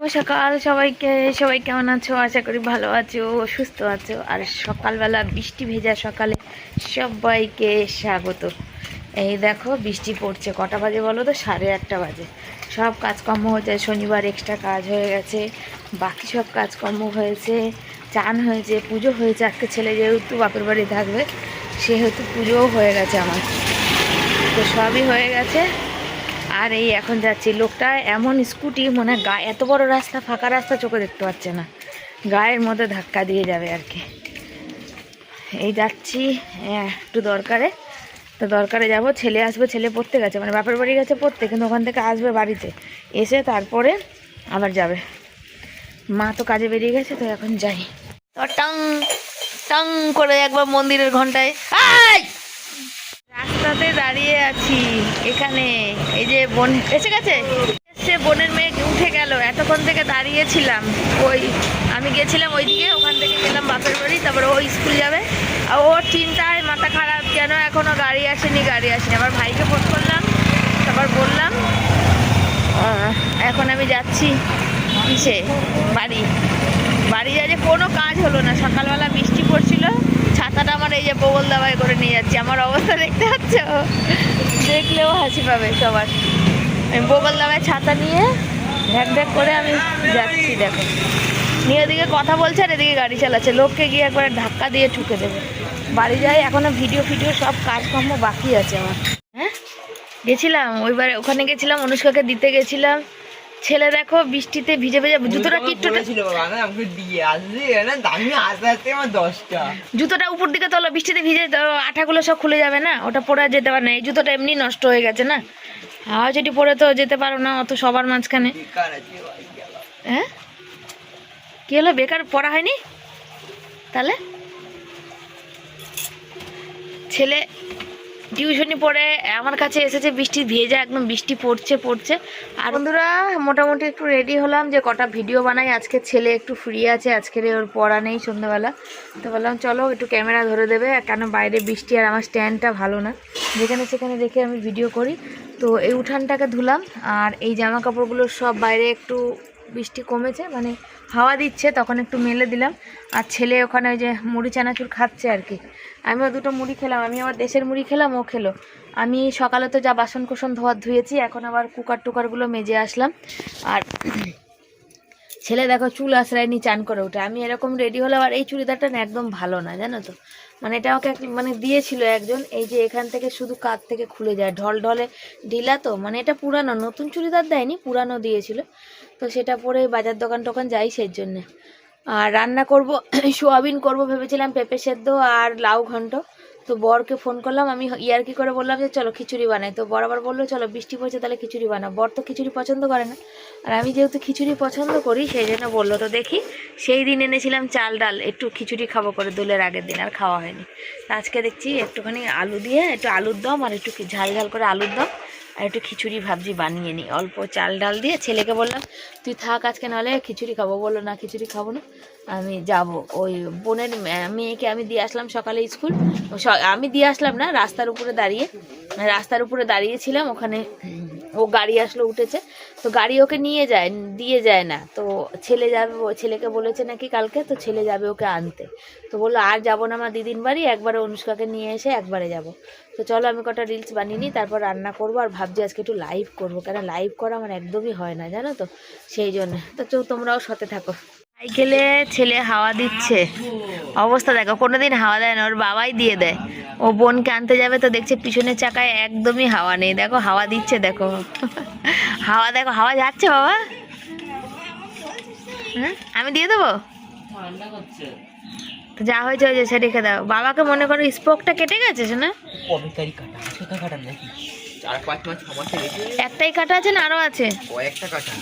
সকাল সবাইকে সবাই কেমন আছো? আশা করি ভালো আছো সুস্থ আছো। আর সকালবেলা বৃষ্টি ভেজা সকালে সবাইকে স্বাগত। এই দেখো বৃষ্টি পড়ছে। কটা বাজে বলো তো? সাড়ে আটটা বাজে। সব কাজকর্ম হয়েছে শনিবার এক্সট্রা কাজ হয়ে গেছে। বাকি সব কাজকর্ম হয়েছে। চান হয়েছে পুজো হয়েছে। আজকে ছেলে যেহেতু বাপের বাড়ি থাকবে সেহেতু পুজোও হয়ে গেছে আমার। তো সবই হয়ে গেছে। আর এই এখন যাচ্ছি। লোকটা এমন স্কুটি মানে গা এত বড় রাস্তা, ফাঁকা রাস্তা চোখে দেখতে পাচ্ছে না। গায়ের মধ্যে ধাক্কা দিয়ে যাবে আর কি। এই যাচ্ছি একটু দরকারে। তো দরকারে যাব, ছেলে আসবে, ছেলে পড়তে গেছে। মানে বাপের বাড়ি গেছে পড়তে, কিন্তু ওখান থেকে আসবে বাড়িতে। এসে তারপরে আবার যাবে। মা তো কাজে বেরিয়ে গেছে, তো এখন যাই। টং টং করে একবার মন্দিরের ঘন্টায় আয়! রাস্তাতে দাঁড়িয়ে আছি এখানে। এই যে বোন এসে গেছে? সে বোনের মেয়ে উঠে গেল। এতক্ষণ থেকে দাঁড়িয়েছিলাম। ওই আমি গেছিলাম ওইদিকে, ওখান থেকে গেলাম বাপের বাড়ি, তারপরে ও স্কুল যাবে। আর ওর চিন্তায় মাথা খারাপ, কেন এখনও গাড়ি আসেনি গাড়ি আসেনি। আবার ভাইকে ফোন করলাম, তারপর বললাম এখন আমি যাচ্ছি কিসে? বাড়ি। বাড়ি যা কোনো কাজ হলো না। সকালবেলা বৃষ্টি পড়ছিল, ছাতাটা আমার এই যে বগল দাবাই করে নিয়ে যাচ্ছি। আমার অবস্থা দেখতে পাচ্ছ? দেখলেও হাসি পাবে সবার। আমি বগল দাবায় ছাতা নিয়ে ঢ্যাক ঢ্যাক করে আমি যাচ্ছি, দেখো। নিয়ে ওদিকে কথা বলছে আর এদিকে গাড়ি চালাচ্ছে। লোককে গিয়ে একবার ধাক্কা দিয়ে ঠুকে দেবে। বাড়ি যাই, এখনও ভিডিও ফিডিও সব কাজকর্ম বাকি আছে আমার। হ্যাঁ? গেছিলাম, ওইবার ওখানে গেছিলাম, অনুষ্কাকে দিতে গেছিলাম। ছেলে দেখো বৃষ্টিতে ভিজে ভিজে জুতোটা কি একটু বলেছিল বাবা না আমাকে দিয়ে আসবে না দামি আস্তে আস্তে আমার দশটা। জুতোটা উপর দিকে তোলো বৃষ্টিতে ভিজে তো আঠাগুলো সব খুলে যাবে না? ওটা পরে যেতে পারে না। এই জুতোটা এমনি নষ্ট হয়ে গেছে না? হাওয়া যদি পরে তো যেতে পারো না অত সবার মাঝখানে। হ্যাঁ? কি হলো বেকার পড়া হয়নি? তাহলে? ছেলে টিউশনি পড়ে, আমার কাছে এসেছে, বৃষ্টি ভেজা, একদম বৃষ্টি পড়ছে পড়ছে। আর বন্ধুরা, মোটামুটি একটু রেডি হলাম যে কটা ভিডিও বানাই। আজকে ছেলে একটু ফ্রি আছে আজকের ওর পড়া নেই সন্ধ্যাবেলা। তো বললাম, চলো, একটু ক্যামেরা ধরে দেবে, কেন বাইরে বৃষ্টি আর আমার স্ট্যান্ডটা ভালো না? যেখানে সেখানে দেখে আমি ভিডিও করি। তো এই উঠানটাকে ধুলাম, আর এই জামা কাপড়গুলো সব বাইরে একটু বৃষ্টি কমেছে মানে হাওয়া দিচ্ছে, তখন একটু মেলে দিলাম। আর ছেলে ওখানে ওই যে মুড়ি চানাচুর খাচ্ছে আর কি। আমিও দুটো মুড়ি খেলাম, আমি আবার দেশের মুড়ি খেলাম, ও খেলো। আমি সকালে তো যা বাসন কোসন ধোয়া ধুয়েছি, এখন আবার কুকার টুকারগুলো মেজে আসলাম। আর ছেলে দেখো চুল আশ্রয়নি চান করে ওঠে। আমি এরকম রেডি হলাম আর এই চুড়িদারটা না একদম ভালো না, জানো তো? মানে এটা এক- মানে দিয়েছিল একজন, এই যে এখান থেকে শুধু কাত থেকে খুলে যায়, ঢল ঢলে ঢিলা তো? মানে এটা পুরানো, নতুন চুড়িদার দেয়নি, পুরানো দিয়েছিল। তো সেটা পরে বাজার দোকান টোকান যাই সেই জন্যে। আর রান্না করব, সোয়াবিন করব ভেবেছিলাম, পেঁপে সেদ্ধ আর লাউ ঘন্ট। তো বরকে ফোন করলাম, আমি ইয়ার ইয়ারকি করে বললাম যে, চলো খিচুড়ি বানাই। তো বর আবার বলল, চলো বৃষ্টি পড়ছে তাহলে খিচুড়ি বানাও। বর তো খিচুড়ি পছন্দ করে না। আর আমি যেহেতু খিচুড়ি পছন্দ করি, সেই জন্য বলল, তো দেখি, সেই দিন এনেছিলাম চাল ডাল, একটু খিচুড়ি খাব করে দোলের আগের দিন, আর খাওয়া হয়নি। আজকে দেখছি একটুখানি আলু দিয়ে, একটু আলুর দম আর একটু ঝাল ঝাল করে আলুর দম। আর একটু খিচুড়ি ভাবছি বানিয়ে নিই। অল্প চাল ডাল দিয়ে ছেলেকে বললাম, তুই থাক আজকে, নাহলে খিচুড়ি খাব। বলল, না, খিচুড়ি খাব না, আমি যাব। ওই বোনের মেয়েকে আমি দিয়ে আসলাম সকালে স্কুল। আমি দিয়ে আসলাম না, রাস্তার উপরে দাঁড়িয়ে, রাস্তার উপরে দাঁড়িয়েছিলাম ওখানে ও গাড়ি আসলো উঠেছে। তো গাড়ি ওকে নিয়ে যায়, দিয়ে যায় না। তো ছেলে যাবে ছেলেকে বলেছে নাকি কালকে, তো ছেলে যাবে ওকে আনতে। তো বলল, আর যাব না আমার দিদিন বাড়ি, একবারে অনুষ্কাকে নিয়ে এসে একবারে যাব। তো চলো আমি কটা রিলস বানিয়ে নিই, তারপর রান্না করব, আর ভাবছি আজকে একটু লাইভ করব। কেন লাইভ করা আমার একদমই হয় না, জানো তো? সেই জন্য। তো তোমরাও সাথে থাকো। সাইকেলে ছেলে হাওয়া দিচ্ছে। অবস্থা দেখো, কোনোদিন হাওয়া দেয় না, ওর বাবাই দিয়ে দেয়। ও বোনকে আনতে যাবে তো দেখছে পিছনের চাকায় একদমই হাওয়া নেই। দেখো, হাওয়া দিচ্ছে, দেখো। হাওয়া দেখো, হাওয়া যাচ্ছে বাবা। আমি দিয়ে দেবো? তো যা হয়েছে হয়েছে, সে রেখে দাও। বাবাকে মনে করো স্পোকটা কেটে গেছে না চার পাঁচ মাস ছ মাসে একটাই কাটা আছে না আরও আছে? কয়েকটা কাটা।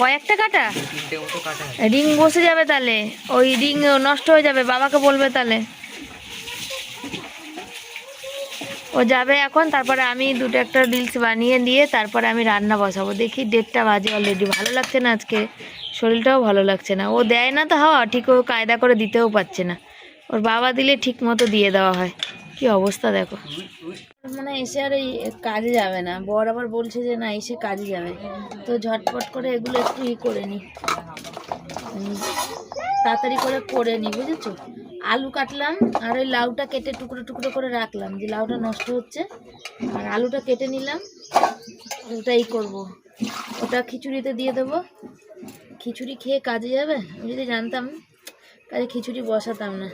কয়েকটা কাটা? তিনটে মতো কাটা রিং বসে যাবে তাহলে। ওই রিং নষ্ট হয়ে যাবে বাবাকে বলবে তাহলে। ও যাবে এখন তারপরে আমি দুটো একটা রিলস বানিয়ে দিয়ে তারপরে আমি রান্না বসাবো। দেখি ডেটটা বাজে অলরেডি ভালো লাগছে না আজকে। শরীরটাও ভালো লাগছে না। ও দেয় না তো হাওয়া ঠিক ও কায়দা করে দিতেও পারছে না। ওর বাবা দিলে ঠিক মতো দিয়ে দেওয়া হয়। কি অবস্থা দেখো। মানে এসে আর এই কাজে যাবে না। বর আবার বলছে যে, না, এসে কাজে যাবে। তো ঝটপট করে এগুলো একটু ই করে নি। তাড়াতাড়ি করে করে নি, বুঝেছ? আলু কাটলাম আর ওই লাউটা কেটে টুকরো টুকরো করে রাখলাম। যে লাউটা নষ্ট হচ্ছে, আর আলুটা কেটে নিলাম। ওটাই করব। ওটা খিচুড়িতে দিয়ে দেবো। খিচুড়ি খেয়ে কাজে যাবে? আমি যদি জানতাম, কাজে খিচুড়ি বসাতাম না।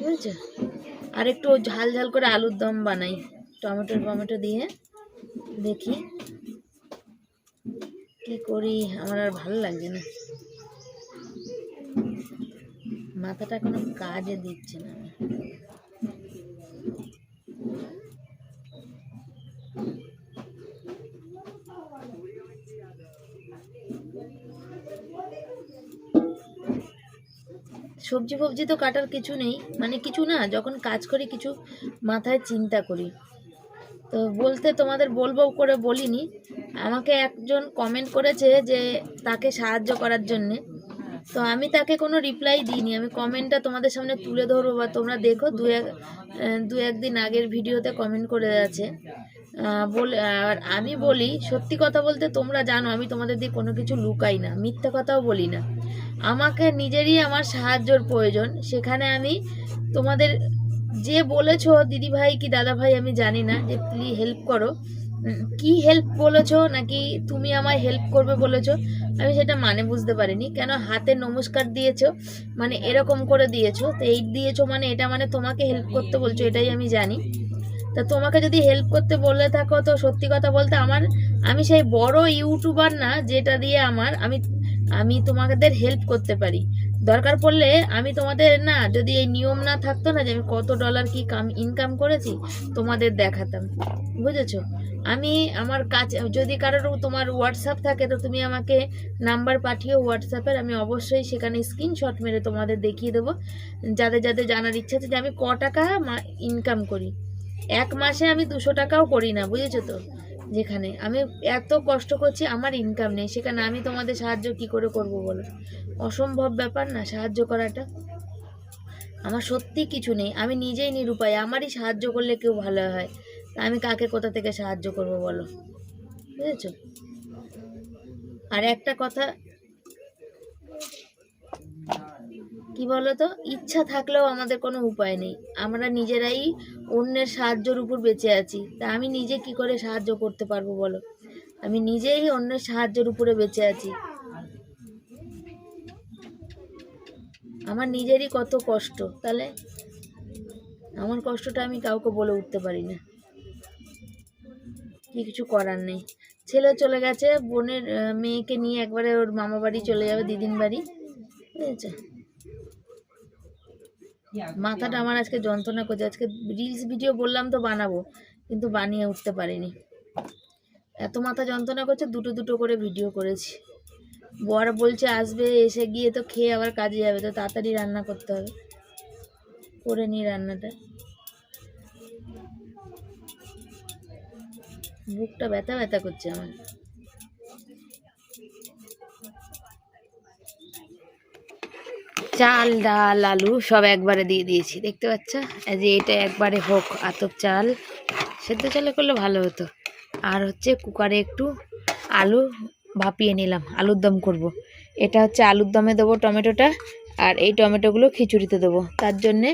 বুঝেছ? আর একটু ঝাল ঝাল করে আলুর দম বানাই। টমেটো টমেটো দিয়ে। দেখি কি করি, আমার আর ভালো লাগছে না। মাথাটা কোনো কাজে দিচ্ছে না। সবজি ফবজি তো কাটার কিছু নেই। মানে কিছু না, যখন কাজ করি কিছু মাথায় চিন্তা করি। তো বলতে তোমাদের বলব করে বলিনি। আমাকে একজন কমেন্ট করেছে যে তাকে সাহায্য করার জন্যে। তো আমি তাকে কোনো রিপ্লাই দিইনি। আমি কমেন্টটা তোমাদের সামনে তুলে ধরবো বা তোমরা দেখো। দু এক দু একদিন আগের ভিডিওতে কমেন্ট করে আছে। বলে আর আমি বলি, সত্যি কথা বলতে তোমরা জানো, আমি তোমাদের দিয়ে কোনো কিছু লুকাই না, মিথ্যা কথাও বলি না। আমাকে নিজেরই আমার সাহায্যর প্রয়োজন, সেখানে আমি তোমাদের যে বলেছ, দিদি ভাই কি দাদা ভাই আমি জানি না, যে প্লিজ হেল্প করো। কি হেল্প বলেছ, নাকি তুমি আমায় হেল্প করবে বলেছ, আমি সেটা মানে বুঝতে পারিনি। কেন হাতে নমস্কার দিয়েছ মানে এরকম করে দিয়েছ, তো এই দিয়েছ মানে এটা মানে তোমাকে হেল্প করতে বলছো, এটাই আমি জানি। তা তোমাকে যদি হেল্প করতে বলে থাকো, তো সত্যি কথা বলতে আমার, আমি সেই বড় ইউটিউবার না যেটা দিয়ে আমার আমি আমি তোমাদের হেল্প করতে পারি। দরকার পড়লে আমি তোমাদের না যদি এই নিয়ম না থাকতো না যে আমি কত ডলার কি কাম ইনকাম করেছি, তোমাদের দেখাতাম। বুঝেছ? আমি আমার কাছে যদি কারোর তোমার হোয়াটসঅ্যাপ থাকে, তো তুমি আমাকে নাম্বার পাঠিও হোয়াটসঅ্যাপের আমি অবশ্যই সেখানে স্ক্রিনশট মেরে তোমাদের দেখিয়ে দেবো। যাদের যাদের জানার ইচ্ছা আছে যে আমি ক টাকা ইনকাম করি। এক মাসে আমি দুশো টাকাও করি না, বুঝেছ তো? যেখানে আমি এত কষ্ট করছি, আমার ইনকাম নেই, সেখানে আমি তোমাদের সাহায্য কি করে করব বলো? অসম্ভব ব্যাপার না, সাহায্য করাটা। আমার সত্যি কিছু নেই, আমি নিজেই নিরুপায়, আমারই সাহায্য করলে কেউ ভালো হয়। তা আমি কাকে কোথা থেকে সাহায্য করব বলো? বুঝেছ? আর একটা কথা কি বলতো? ইচ্ছা থাকলেও আমাদের কোনো উপায় নেই। আমরা নিজেরাই অন্যের সাহায্যের উপর বেঁচে আছি। তা আমি নিজে কি করে সাহায্য করতে পারব বলো? আমি নিজেই অন্যের সাহায্যের উপরে বেঁচে আছি। আমার নিজেরই কত কষ্ট, তাহলে? আমার কষ্টটা আমি কাউকে বলে উঠতে পারি না। কিছু করার নেই। ছেলে চলে গেছে, বোনের মেয়েকে নিয়ে একবারে ওর মামা বাড়ি চলে যাবে দিদিন বাড়ি। বুঝেছ? মাথাটা আমার আজকে যন্ত্রণা করছে। আজকে রিলস ভিডিও বললাম তো বানাবো কিন্তু বানিয়ে উঠতে পারিনি। এত মাথা যন্ত্রণা করছে দুটো দুটো করে ভিডিও করেছি। বর বলছে আসবে এসে গিয়ে তো খেয়ে আবার কাজে যাবে তো তাড়াতাড়ি রান্না করতে হবে। করে নিই রান্নাটা। বুকটা ব্যথা ব্যথা করছে আমার। চাল, ডাল, আলু সব একবারে দিয়ে দিয়েছি। দেখতে পাচ্ছ? যে এটা একবারে হোক, আতপ চাল। সেদ্ধ চালে করলে ভালো হতো। আর হচ্ছে কুকারে একটু আলু ভাপিয়ে নিলাম, আলুর দম করব। এটা হচ্ছে আলুর দমে দেবো টমেটোটা, আর এই টমেটোগুলো খিচুড়িতে দেবো। তার জন্যে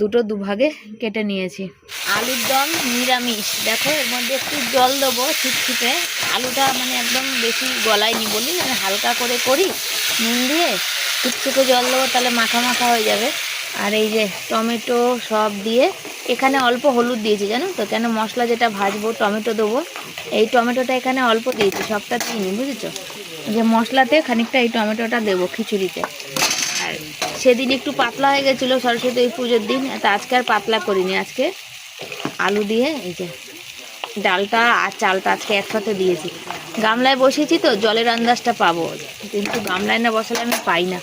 দুটো দুভাগে কেটে নিয়েছি। আলুর দম নিরামিষ। দেখো, এর মধ্যে একটু জল দেবো ছিটছিটে আলুটা মানে একদম বেশি গলায়নি বলি মানে হালকা করে করি, নুন দিয়ে টুকটুকে জল দেবো, তাহলে মাখা মাখা হয়ে যাবে। আর এই যে টমেটো সব দিয়ে, এখানে অল্প হলুদ দিয়েছি, জানো তো? কেন মশলা যেটা ভাজবো, টমেটো দেবো, এই টমেটোটা এখানে অল্প দিয়েছি, সবটা চিনি, বুঝেছ? যে মশলাতে খানিকটা এই টমেটোটা দেবো খিচুড়িতে। আর সেদিন একটু পাতলা হয়ে গেছিল সরস্বতী পুজোর দিন, তা আজকে আর পাতলা করিনি, আজকে আলু দিয়ে, এই যে ডালটা আর চালটা আজকে একসাথে দিয়েছি। গামলায় বসিয়েছি তো, জলের আন্দাজটা পাবো। কিন্তু গামলায় না বসালে আমি পাই না।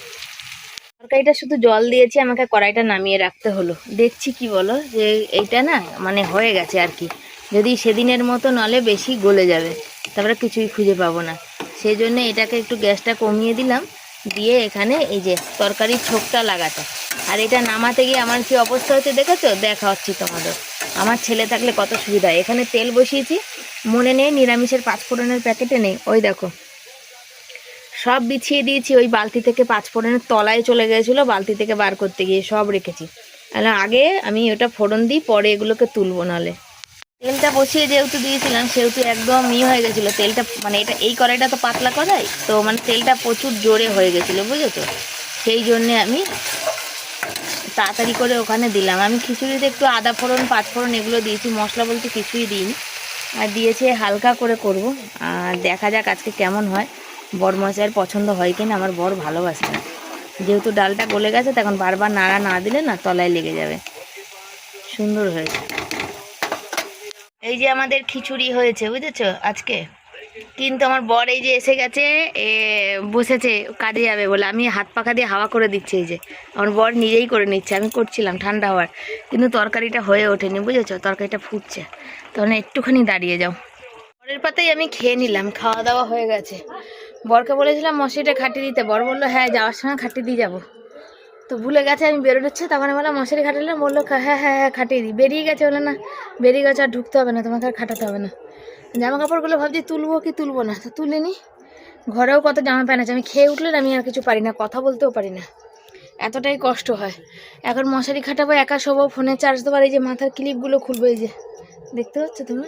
তরকারিটা শুধু জল দিয়েছি, আমাকে কড়াইটা নামিয়ে রাখতে হলো। দেখছি কি বলো, যে এইটা না মানে হয়ে গেছে আর কি। যদি সেদিনের মতো নলে বেশি গলে যাবে, তারপরে কিছুই খুঁজে পাবো না। সেই জন্য এটাকে একটু গ্যাসটা কমিয়ে দিলাম। দিয়ে এখানে এই যে তরকারির ছোকটা লাগাতে। আর এটা নামাতে গিয়ে আমার কি অবস্থা হচ্ছে দেখেছ? দেখা হচ্ছে তোমাদের। আমার ছেলে থাকলে কত সুবিধা এখানে তেল বসিয়েছি, মনে নেই, নিরামিষের পাঁচফোড়নের প্যাকেটে নেই। ওই দেখো। সব বিছিয়ে দিয়েছি, ওই বালতি থেকে পাঁচফোড়নের তলায় চলে গেছিল বালতি থেকে বার করতে গিয়ে সব রেখেছি। আগে আমি ওটা ফোড়ন দিই, পরে এগুলোকে তুলবো নালে তেলটা বসিয়ে যেহেতু দিয়েছিলাম, সেহেতু একদম ই হয়ে গেছিল। তেলটা মানে এটা, এই কড়াইটা তো পাতলা কড়াই, তো মানে তেলটা প্রচুর জোরে হয়ে গেছিল, বুঝেছ? সেই জন্যে আমি তাড়াতাড়ি করে ওখানে দিলাম। আমি খিচুড়িতে একটু আদা ফোড়ন, পাঁচ ফোড়ন এগুলো দিয়েছি, মশলা বলতে কিছুই দিইনি। আর দিয়েছি হালকা করে করব। আর দেখা যাক আজকে কেমন হয়। বর মশাইয়ের পছন্দ হয় কিনা, আমার বর ভালোবাসে না। যেহেতু ডালটা গলে গেছে, তখন বারবার নাড়া না দিলে না তলায় লেগে যাবে। সুন্দর হয়েছে। এই যে আমাদের খিচুড়ি হয়েছে, বুঝেছ আজকে? কিন্তু আমার বর এই যে এসে গেছে, এ বসেছে, কাজে যাবে বলে। আমি হাত পাখা দিয়ে হাওয়া করে দিচ্ছি এই যে। আমার বর নিজেই করে নিচ্ছে, আমি করছিলাম ঠান্ডা হওয়ার। কিন্তু তরকারিটা হয়ে ওঠেনি, বুঝেছ? তরকারিটা ফুটছে। তখন একটুখানি দাঁড়িয়ে যাও। বরের পাতেই আমি খেয়ে নিলাম, খাওয়া দাওয়া হয়ে গেছে। বরকে বলেছিলাম, মশারিটা খাটিয়ে দিতে। বর বলল হ্যাঁ যাওয়ার সময় খাটিয়ে দিয়ে যাব। তো ভুলে গেছে, আমি বেরোচ্ছে। তখন বললাম, মশারি খাটালে? বলল "খা- হ্যাঁ হ্যাঁ হ্যাঁ খাটিয়ে দিই। বেরিয়ে গেছে বলে না, বেরিয়ে গেছে, আর ঢুকতে হবে না, তোমাকে আর খাটাতে হবে না। জামা কাপড়গুলো ভাবছি, তুলবো কি তুলবো না? তো তুলিনি ঘরেও কত জামা প্যান্ট আছে, আমি খেয়ে উঠলে আমি আর কিছু পারি না, কথা বলতেও পারি না। এতটাই কষ্ট হয়। এখন মশারি খাটাবো, একা শোবো, ফোনে চার্জ দেবো, আর এই যে মাথার ক্লিপগুলো খুলবো, এই যে, দেখতে পাচ্ছ তুমি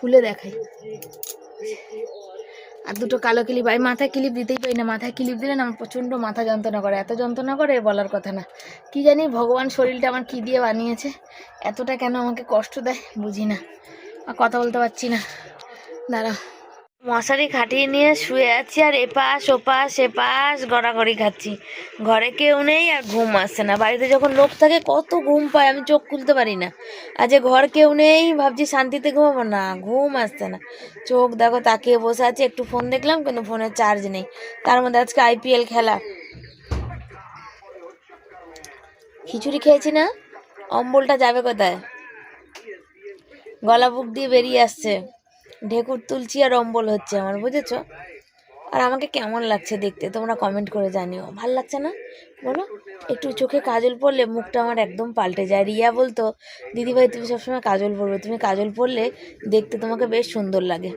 খুলে দেখাই। আর দুটো কালো ক্লিপ, আমি মাথায় ক্লিপ দিতেই পারি না, মাথায় ক্লিপ দিলে না আমার প্রচণ্ড মাথা যন্ত্রণা করে। এত যন্ত্রণা করে বলার কথা না। কি জানি ভগবান শরীরটা আমার কি দিয়ে বানিয়েছে, এতটা কেন আমাকে কষ্ট দেয় বুঝি না। আর কথা বলতে পারছি না। দাঁড়া মশারি খাটিয়ে নিয়ে শুয়ে আছি আর এপাশ, ওপাশ, এপাশ গড়াগড়ি খাচ্ছি। ঘরে কেউ নেই আর ঘুম আসছে না। বাড়িতে যখন লোক থাকে, কত ঘুম পায়, আমি চোখ খুলতে পারি না। আর যে ঘর কেউ নেই, ভাবছি শান্তিতে ঘুমাবো না, ঘুম আসছে না। চোখ দেখো, তাকিয়ে বসে আছি, একটু ফোন দেখলাম, কিন্তু ফোনের চার্জ নেই। তার মধ্যে আজকে আইপিএল খেলা। খিচুড়ি খেয়েছি না? অম্বলটা যাবে কোথায়? গলা বুক দিয়ে বেরিয়ে আসছে। ঢেকুর তুলছি আর অম্বল হচ্ছে আমার, বুঝেছ? আর আমাকে কেমন লাগছে দেখতে, তোমরা কমেন্ট করে জানিও। ভালো লাগছে না? বলো। একটু চোখে কাজল পড়লে মুখটা আমার একদম পাল্টে যায়। রিয়া বলতো, দিদিভাই, তুমি সবসময় কাজল পরবে। তুমি কাজল পরলে দেখতে তোমাকে বেশ সুন্দর লাগে।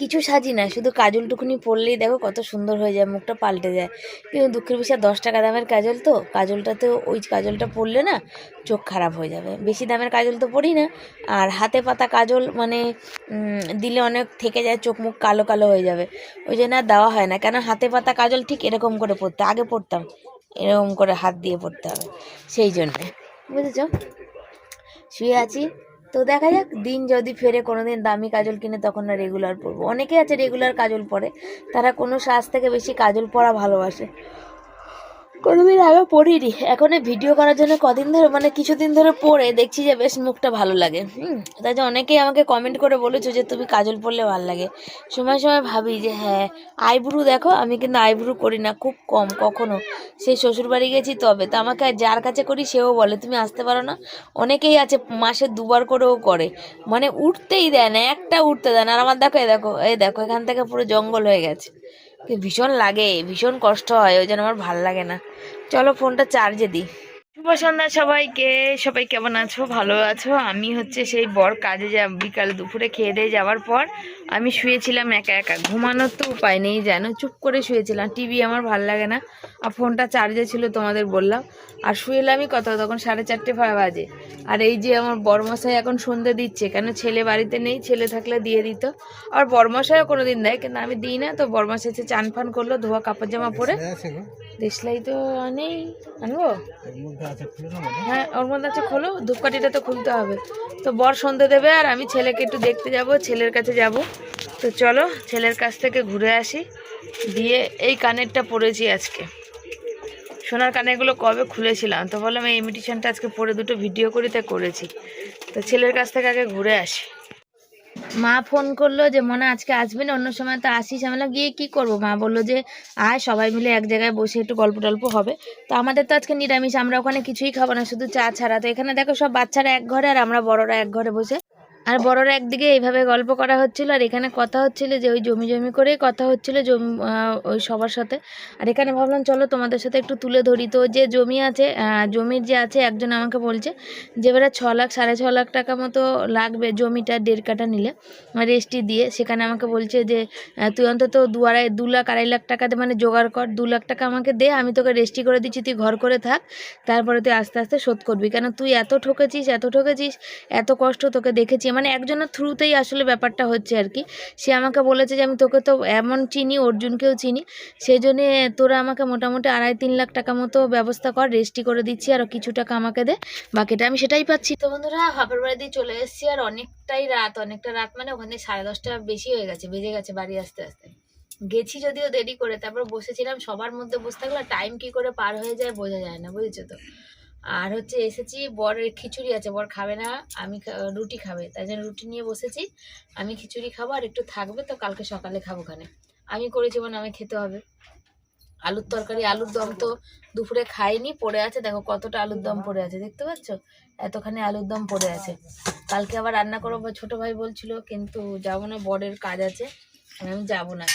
কিছু সাজি না, শুধু কাজলটুকুনি পরলেই দেখো কত সুন্দর হয়ে যায়, মুখটা পাল্টে যায়। কিন্তু দুঃখের বিষয়, দশ টাকা দামের কাজল তো কাজলটাতে ওই কাজলটা পরলে না চোখ খারাপ হয়ে যাবে। বেশি দামের কাজল তো পরি না, আর হাতে পাতা কাজল মানে দিলে অনেক থেকে যায়, চোখ মুখ কালো কালো হয়ে যাবে। ওই জন্য আর দেওয়া হয় না, কেন হাতে পাতা কাজল ঠিক এরকম করে পরতে আগে পরতাম, এরকম করে হাত দিয়ে পরতে হবে, সেই জন্যে। বুঝেছ? শুয়ে আছি। তো দেখা যাক, দিন যদি ফেরে কোনো দিন দামি কাজল কিনে তখন না রেগুলার পরবো। অনেকে আছে রেগুলার কাজল পরে, তারা কোনো সাজ থেকে বেশি কাজল পরা ভালোবাসে। কোনোদিন আগে পড়িনি। এখন এই ভিডিও করার জন্য কদিন ধরে মানে কিছুদিন ধরে পড়ে, দেখছি যে বেশ মুখটা ভালো লাগে। হুম? তাই যে অনেকেই আমাকে কমেন্ট করে বলেছ যে তুমি কাজল পরলে ভালো লাগে। সময় সময় ভাবি যে হ্যাঁ আইব্রু দেখো, আমি কিন্তু আইব্রু করি না, খুব কম, কখনো। সেই শ্বশুরবাড়ি গেছি তবে, তো আমাকে যার কাছে করি সেও বলে, তুমি আসতে পারো না? অনেকেই আছে, মাসে দুবার করেও করে। মানে উঠতেই দেয় না, একটা উঠতে দেয় না। আর আমার দেখো, এ দেখো এই দেখো, এখান থেকে পুরো জঙ্গল হয়ে গেছে। ভীষণ লাগে, ভীষণ কষ্ট হয়, ওই জন্য আমার ভালো লাগে না। চলো ফোনটা চার্জে দিই। শুভ সন্ধ্যা সবাইকে, সবাই কেমন আছো? ভালো আছো? আমি হচ্ছে সেই বর কাজে যা বিকাল দুপুরে খেয়ে দিয়ে যাওয়ার পর আমি শুয়েছিলাম একা একা। ঘুমানোর তো উপায় নেই যেন। চুপ করে শুয়েছিলাম। টিভি আমার ভালো লাগে না। আর ফোনটা চার্জে ছিল তোমাদের বললাম। আর শুয়েলামই কত? তখন সাড়ে চারটে বাজে। আর এই যে আমার বরমশাই এখন সন্ধে দিচ্ছে। কেন? ছেলে বাড়িতে নেই ছেলে থাকলে দিয়ে দিত। আর বরমশাইও কোনো দিন দেয় কিন্তু আমি দিই না। তো বরমশাই এসে চান ফান করল ধোয়া কাপড় জামা পরে। দেশলাই তো নেই। আনব? হ্যাঁ ওর মধ্যে আছে খোলো। ধূপকাঠিটা তো খুলতে হবে। তো বর সন্ধে দেবে আর আমি ছেলেকে একটু দেখতে যাব ছেলের কাছে যাব। তো চলো ছেলের কাছ থেকে ঘুরে আসি। দিয়ে এই কানেরটা পরেছি আজকে। সোনার কানেরগুলো কবে খুলেছিলাম? তো বললাম এই ইমিটেশনটা আজকে পরে দুটো ভিডিও করি তাই করেছি। তো ছেলের কাছ থেকে আগে ঘুরে আসি। মা ফোন করল যে, মনে, আজকে আসবি না? অন্য সময় তো আসিস। আমি গিয়ে কি করব? মা বলল যে, আয়, সবাই মিলে এক জায়গায় বসে একটু গল্প টল্প হবে। তো আমাদের তো আজকে নিরামিষ, আমরা ওখানে কিছুই খাব না, শুধু চা ছাড়া। তো এখানে দেখো সব বাচ্চারা এক ঘরে আর আমরা বড়রা এক ঘরে বসে আর বড়রা একদিকে এইভাবে গল্প করা হচ্ছিল, আর এখানে কথা হচ্ছিল যে ওই জমি জমি করেই কথা হচ্ছিল জমি ওই সবার সাথে। আর এখানে ভাবলাম, চলো তোমাদের সাথে একটু তুলে ধরি। তো যে জমি আছে জমির যে আছে, একজন আমাকে বলছে যে এবারে ছ লাখ, সাড়ে ছ লাখ টাকা মতো লাগবে জমিটা দেড় কাটা নিলে রেজিস্ট্রি দিয়ে। সেখানে আমাকে বলছে যে তুই অন্তত দু আড়াই, দু লাখ, আড়াই লাখ টাকা দে মানে জোগাড় কর, দু লাখ টাকা আমাকে দে, আমি তোকে রেজিস্ট্রি করে দিচ্ছি, তুই ঘর করে থাক, তারপরে তুই আস্তে আস্তে শোধ করবি। কেন, তুই এত ঠকেছিস এত ঠকেছিস, এত কষ্ট তোকে দেখেছি। মানে একজনের থ্রুতেই আসলে ব্যাপারটা হচ্ছে আর কি। সে আমাকে বলেছে যে, আমি তোকে তো এমন চিনি, অর্জুনকেও চিনি। সেই জন্যে তোরা আমাকে মোটামুটি আড়াই তিন লাখ টাকা মতো ব্যবস্থা কর রেজিস্ট্রি করে দিচ্ছি, আর কিছু টাকা আমাকে দে। বাকিটা আমি সেটাই পাচ্ছি। তো বন্ধুরা বাড়ি দিয়ে চলে এসেছি আর অনেকটাই রাত, অনেকটা রাত মানে ওখানে সাড়ে দশটা বেশি হয়ে গেছে, বেজে গেছে বাড়ি আসতে আসতে। গেছি যদিও দেরি করে, তারপর বসেছিলাম, সবার মধ্যে বসে থাকলে টাইম কি করে পার হয়ে যায় বোঝা যায় না, বুঝেছ তো? আর হচ্ছে এসেছি বরের খিচুড়ি আছে, বর খাবে না, আমি রুটি খাবে। তাই জন্য রুটি নিয়ে বসেছি, আমি খিচুড়ি খাব আর একটু থাকবে তো কালকে সকালে খাব ওখানে। আমি করেছি মানে আমি খেতে হবে। আলুর তরকারি, আলুর দম তো দুপুরে খাইনি, পড়ে আছে। দেখো কতটা আলুর দম পড়ে আছে, দেখতে পাচ্ছ? এতখানি আলুর দম পড়ে আছে। কালকে আবার রান্না করব বা ছোটো ভাই বলছিল, কিন্তু যাব না, বরের কাজ আছে, আমি যাব না।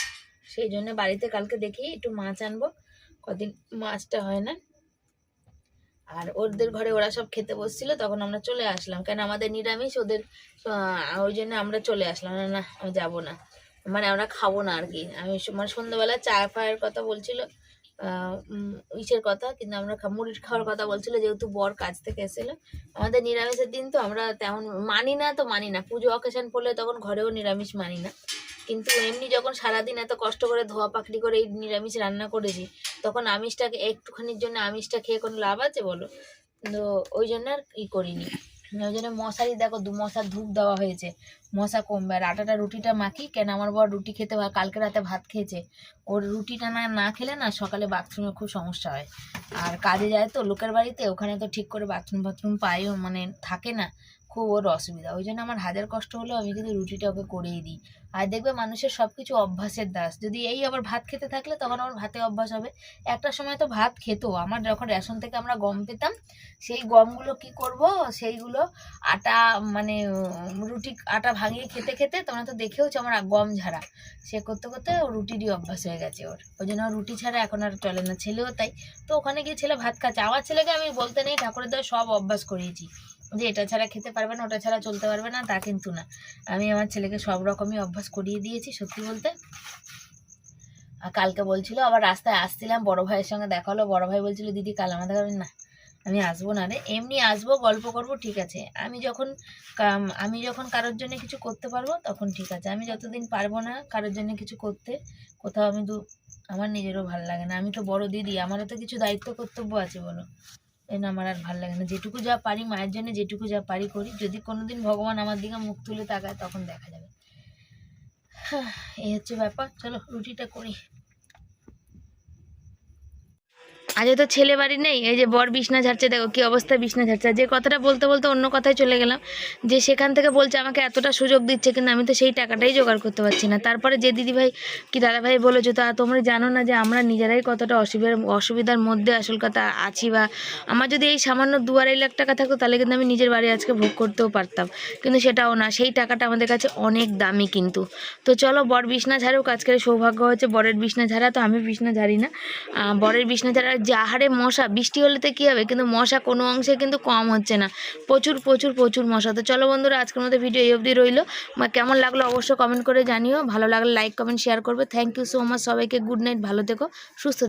সেই জন্য বাড়িতে কালকে দেখি, একটু মাছ আনব। কদিন, মাছটা হয় না আর ওদের ঘরে ওরা সব খেতে বসছিল তখন আমরা চলে আসলাম। কেন আমাদের নিরামিষ ওদের ওই জন্য আমরা চলে আসলাম। না না আমি যাব না। মানে আমরা খাব না আর কি। আমি মানে সন্ধ্যাবেলা চা ফায়ের কথা বলছিল ইসের কথা কিন্তু আমরা মুড়ির খাওয়ার কথা বলছিল যেহেতু বর কাজ থেকে এসেছিল। আমাদের নিরামিষের দিন তো আমরা তেমন মানি না তো মানি না। পুজো অকেশন পড়লে তখন ঘরেও নিরামিষ মানি না। কিন্তু এমনি যখন সারাদিন এত কষ্ট করে ধোয়া পাকড়ি করে এই নিরামিষ রান্না করেছি, তখন আমিষটাকে একটুখানির জন্য আমিষটা খেয়ে কোনো লাভ আছে বলো? তো ওই জন্য আর ই করিনি। ওই জন্য মশারি দেখো, দু মশার ধূপ দেওয়া হয়েছে। মশা কমবে। আর আটাটা রুটিটা মাখি, কেন আমার বর রুটি খেতে কালকে রাতে ভাত খেয়েছে। ওর রুটিটা না না খেলে না সকালে বাথরুমে খুব সমস্যা হয়। আর কাজে যায় তো, লোকের বাড়িতে, ওখানে তো ঠিক করে বাথরুম বাথরুম পাইও মানে থাকে না। খুব ওর অসুবিধা। ওই জন্য আমার হাজার কষ্ট হলেও আমি কিন্তু রুটিটা ওকে করেই দিই। আর দেখবে মানুষের সব কিছু অভ্যাসের দাস। যদি এই আবার ভাত খেতে থাকলে তখন আমার ভাতে অভ্যাস হবে। একটা সময় তো ভাত খেত। আমার যখন রেশন থেকে আমরা গম পেতাম, সেই গমগুলো কি করব? সেইগুলো আটা মানে রুটি আটা ভাঙিয়ে খেতে খেতে তোমরা তো দেখেওছো আমার গম ঝাড়া। সে করতে করতে ওর রুটিরই অভ্যাস হয়ে গেছে ওর। ওই জন্য রুটি ছাড়া এখন আর চলে না। ছেলেও তাই। তো ওখানে গিয়ে ছেলে ভাত খাচ্ছে। আমার ছেলেকে আমি বলতে নেই। ঠাকুরের দেওয়া সব অভ্যাস করিয়েছি। যে এটা ছাড়া খেতে পারবে না, ওটা ছাড়া চলতে পারবে না, তা কিন্তু না। আমি আমার ছেলেকে সব রকমই অভ্যাস করিয়ে দিয়েছি, সত্যি বলতে। আর কালকে বলছিল, আবার রাস্তায় আসছিলাম, বড় ভাইয়ের সঙ্গে দেখা হলো, বড় ভাই বলছিল, দিদি, কাল আমাদের না, আমি আসব না রে। এমনি আসব, গল্প করব, ঠিক আছে। আমি যখন আমি যখন কারোর জন্য কিছু করতে পারব, তখন ঠিক আছে। আমি যতদিন পারব না কারোর জন্য কিছু করতে, কোথাও আমি দু, আমার নিজেরও ভালো লাগে না। আমি তো বড় দিদি, আমারও তো কিছু দায়িত্ব কর্তব্য আছে বলো। এই না আমার আর ভালো লাগে না। যেটুকু যা পারি, মায়ের জন্য যেটুকু যা পারি করি। যদি কোনোদিন ভগবান আমার দিকে মুখ তুলে তাকায়, তখন দেখা যাবে। হ্যাঁ এই হচ্ছে ব্যাপার। চলো, রুটিটা করি। আজ তো ছেলে বাড়ি নেই, এই যে বর বিছনা ঝাড়ছে, দেখো কি অবস্থা বিছনা ঝাড়ছে। যে কথাটা বলতে বলতে অন্য কথায় চলে গেলাম, যে সেখান থেকে বলছে আমাকে এতটা সুযোগ দিচ্ছে কিন্তু আমি তো সেই টাকাটাই জোগাড় করতে পারছি না। তারপরে যে দিদিভাই, কি দাদাভাই বলেছ, তা তোমরা জানো না যে আমরা নিজেরাই কতটা অসুবিধার অসুবিধার মধ্যে আসল কথা আছি বা আমার যদি এই সামান্য দু আড়াই লাখ টাকা থাকতো, তাহলে কিন্তু আমি নিজের বাড়ি আজকে ভোগ করতেও পারতাম। কিন্তু সেটাও না, সেই টাকাটা আমাদের কাছে অনেক দামি কিন্তু। তো চলো বর বিছনা ঝাড়ুক, আজকের সৌভাগ্য হচ্ছে বরের বিছনা ঝাড়া, তো আমি বিছনা ঝাড়ি না। বরের বিছনা ঝাড়া যে আহারে মশা, বৃষ্টি হলে তো কী হবে? কিন্তু মশা কোনো অংশে কিন্তু কম হচ্ছে না। প্রচুর প্রচুর প্রচুর মশা। তো চলো বন্ধুরা, আজকের মতো ভিডিও এই অবধি রইল। বা কেমন লাগল অবশ্যই কমেন্ট করে জানিও। ভালো লাগলে লাইক কমেন্ট শেয়ার করবে। থ্যাংক ইউ সো মাচ সবাইকে। গুড নাইট ভালো থেকো, সুস্থ